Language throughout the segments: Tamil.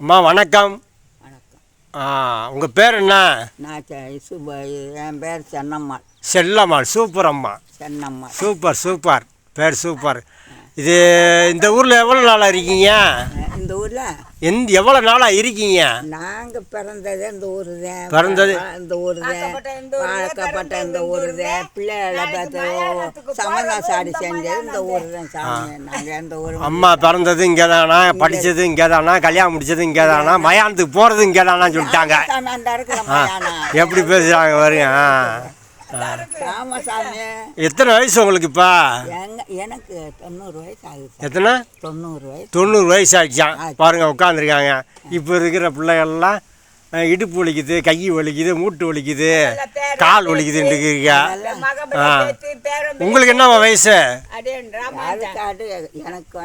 அம்மா வணக்கம். வணக்கம். உங்கள் பேர் என்ன? நான் என் பேர் சென்னம்மாள். செல்லம்மாள் சூப்பர் அம்மா. சென்னம்மாள். Super super. பேர் சூப்பர். இது இந்த ஊரில் எவ்வளோ நாளாக இருக்கீங்க? இந்த ஊரில்? எந்த எவ்வளோ நாளாக இருக்கீங்க? நாங்கள் பிறந்தது இந்த ஊர் தான் பிறந்தது? இந்த ஊர் தான் வளர்க்கப்பட்ட இந்த ஊர் தான் பிள்ளைகளை பார்த்து சமந்தா சாடி செஞ்சது இந்த ஊர் தான் சாமி. நாங்கள் எந்த ஊர் அம்மா பிறந்தது இங்கே தானா படித்தது இங்கே தானா கல்யாணம் முடிச்சது இங்கே தானா மயானத்துக்கு போகிறது இங்கே தானான்னு சொல்லிட்டாங்க ஆ. எப்படி பேசுகிறாங்க வருங்க சாம. எத்தனை வயசு உங்களுக்கு இப்போ எங்க எனக்கு தொண்ணூறு வயசு ஆகுது. எத்தனை? தொண்ணூறு வயசு. தொண்ணூறு வயசு ஆகிடுச்சான் பாருங்க உட்காந்துருக்காங்க இப்போ இருக்கிற பிள்ளைகள்லாம் இடுப்பு வலிக்குது கை வலிக்குது மூட்டு வலிக்குது கால் வலிக்குதுன்னு இருக்கீங்க ஆ. உங்களுக்கு என்ன வயசு?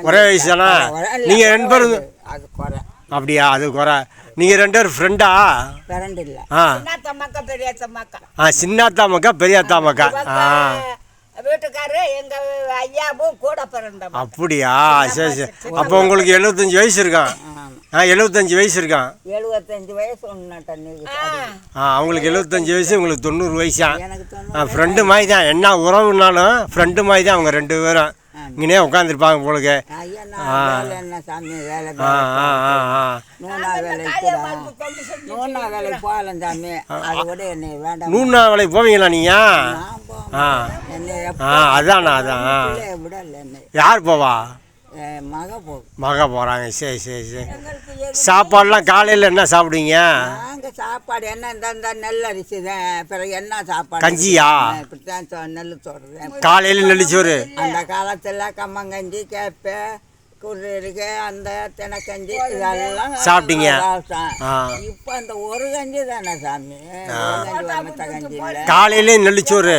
ஒரே வயசு தானா? நீங்கள் ரெண்டு பேரும் அது குறை. அப்படியா அது குறை. நீங்கள் ரெண்டு பேரும் ஃப்ரெண்டா பிறண்டு இல்லை. ஆ. தம்மக்கா பெரிய தம்மக்கா ஆ சின்னாத்தா மக்கா பெரியாத்தா மக்கா ஆ. வீட்டுக்காரு எங்க ஐயாவும் கூட பிறந்தவன் அப்படியா சரி சரி. அப்போ உங்களுக்கு எழுபத்தஞ்சி வயசு இருக்கான் ஆ எழுபத்தஞ்சி வயசு இருக்கான் எழுபத்தஞ்சு வயசு ஆ. அவங்களுக்கு எழுபத்தஞ்சி வயசு உங்களுக்கு தொண்ணூறு வயசா? ஃப்ரெண்டு மாதிரி தான். என்ன உறவுனாலும் ஃப்ரெண்டு மாதிரி தான் அவங்க ரெண்டு பேரும். இங்கனே உட்காந்துருப்பாங்க போலுக்கு. நான் வேலை என்ன சாமி வேலை ஆ ஆ ஆ. ஆ நூனா வேலைக்கு போவீங்களா போக ஆ. அதாண்ணா அதான் யார் போவா? மக போகிறாங்க சரி சரி சரி. சாப்பாடுலாம் காலையில் என்ன சாப்பிடுவீங்க? சாப்பாடு என்ன இந்த இந்த நெல் அரிசி தான் பிறகு என்ன சாப்பாடு கஞ்சியா? இப்படி தான் நெல் சொல்கிறேன் காலையில் நெல்லிச்சோறு அந்த காலத்தில் கம்மங்கஞ்சி கேப்பை குருருக்கு அந்த தினக்கஞ்சி இதெல்லாம் சாப்பிட்டீங்க? ஆ. இப்போ அந்த ஒரு கஞ்சி தானே சாமி? ஒரு கஞ்சி கஞ்சி இல்லை காலையிலே நெல்லிச்சோறு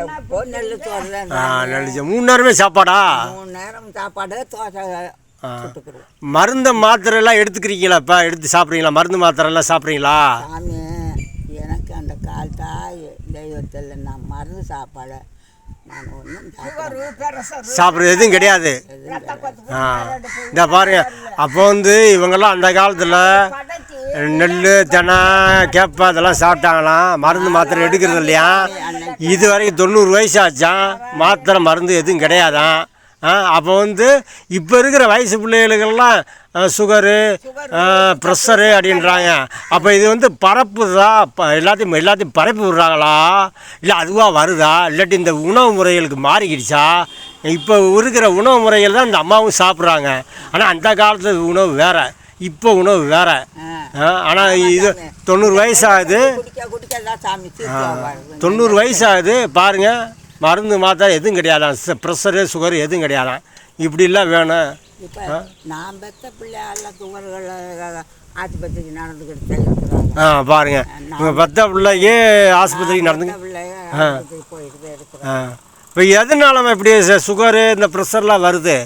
எப்போ நெல் சோறு தான் ஆ நெல்லிச்சோறு மூணு நேரமே சாப்பாடா? மூணு நேரம் சாப்பாடு தோசை மருந்து மாத்திரை எல்லாம் எடுத்துக்கிறீங்களா இப்போ எடுத்து சாப்பிட்றீங்களா? மருந்து மாத்திரை எல்லாம் சாப்பிட்றீங்களா? சாமி எனக்கு அந்த கால் தாய் தெய்வத்தில் நான் மருந்து சாப்பாடு நான் ஒன்றும் சாப்பிட சாப்பிட்றது எதுவும் கிடையாது. ஆ. இந்த பாருங்க. அப்போ வந்து இவங்கெல்லாம் அந்த காலத்தில் நெல் தெனை கேப்பை அதெல்லாம் சாப்பிட்டாங்களாம். மருந்து மாத்திரை எடுக்கிறது இல்லையா? இது வரைக்கும் தொண்ணூறு வயசு ஆச்சான் மாத்திரை மருந்து எதுவும் கிடையாதான் அப்போ வந்து இப்போ இருக்கிற வயசு பிள்ளைகளுக்கெல்லாம் சுகரு ப்ரெஷரு அப்படின்றாங்க. அப்போ இது வந்து பரப்புதா ப எல்லாத்தையும் எல்லாத்தையும் பரப்பி விட்றாங்களா? இல்லை அதுவாக வருதா? இல்லாட்டி இந்த உணவு முறைகளுக்கு மாறிக்கிடுச்சா? இப்போ இருக்கிற உணவு முறைகள் தான் இந்த அம்மாவும் சாப்பிட்றாங்க. ஆனால் அந்த காலத்து உணவு வேறு. இப்போ உணவு வேறு. ஆனால் இது தொண்ணூறு வயசு ஆகுது குடிக்க குடிக்க தான் சாமி தீர்த்து வருது தொண்ணூறு வயசு ஆகுது பாருங்கள் மருந்து மாத்திரை எதுவும் கிடையாதான் ப்ரெஷரு சுகர் எதுவும் கிடையாதான் இப்படிலாம் வேணும் நான் பெத்த பிள்ளையால துவர்கள் ஆஸ்பத்திரிக்கு நடந்துக்கிட்டு ஆ பாருங்க. உங்கள் பத்த பிள்ளையே ஆஸ்பத்திரிக்கு ஆஸ்பத்திரிக்கு போயிட்டு ஆ. இப்போ எதனால இப்படி சுகரு இந்த ப்ரெஷர்லாம் வருது?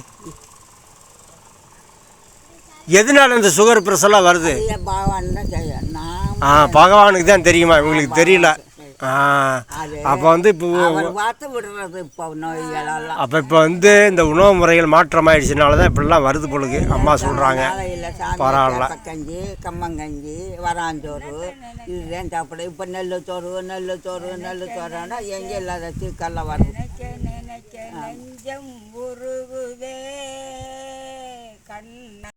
எதனால இந்த சுகர் ப்ரெஷர்லாம் வருது? ஆ பகவானுக்கு தான் தெரியுமா? இவங்களுக்கு தெரியல. அப்போ வந்து இப்போ அவர் பார்த்து விடுறது இப்போ நோய்களெல்லாம். அப்போ இப்போ வந்து இந்த உணவு முறைகள் மாற்றமாயிடுச்சுனால தான் இப்படிலாம் வருது பொழுது அம்மா சொல்கிறாங்க பரவாயில்ல. கஞ்சி கம்மங்கஞ்சி வராஞ்சோறு. இதுதான் சாப்பிட இப்போ நெல் சோறு நெல் சோறு நெல் சோறுனா எங்கே இல்லாத நினைக்க நினைக்க நெஞ்சம் உருகுதே கண்ண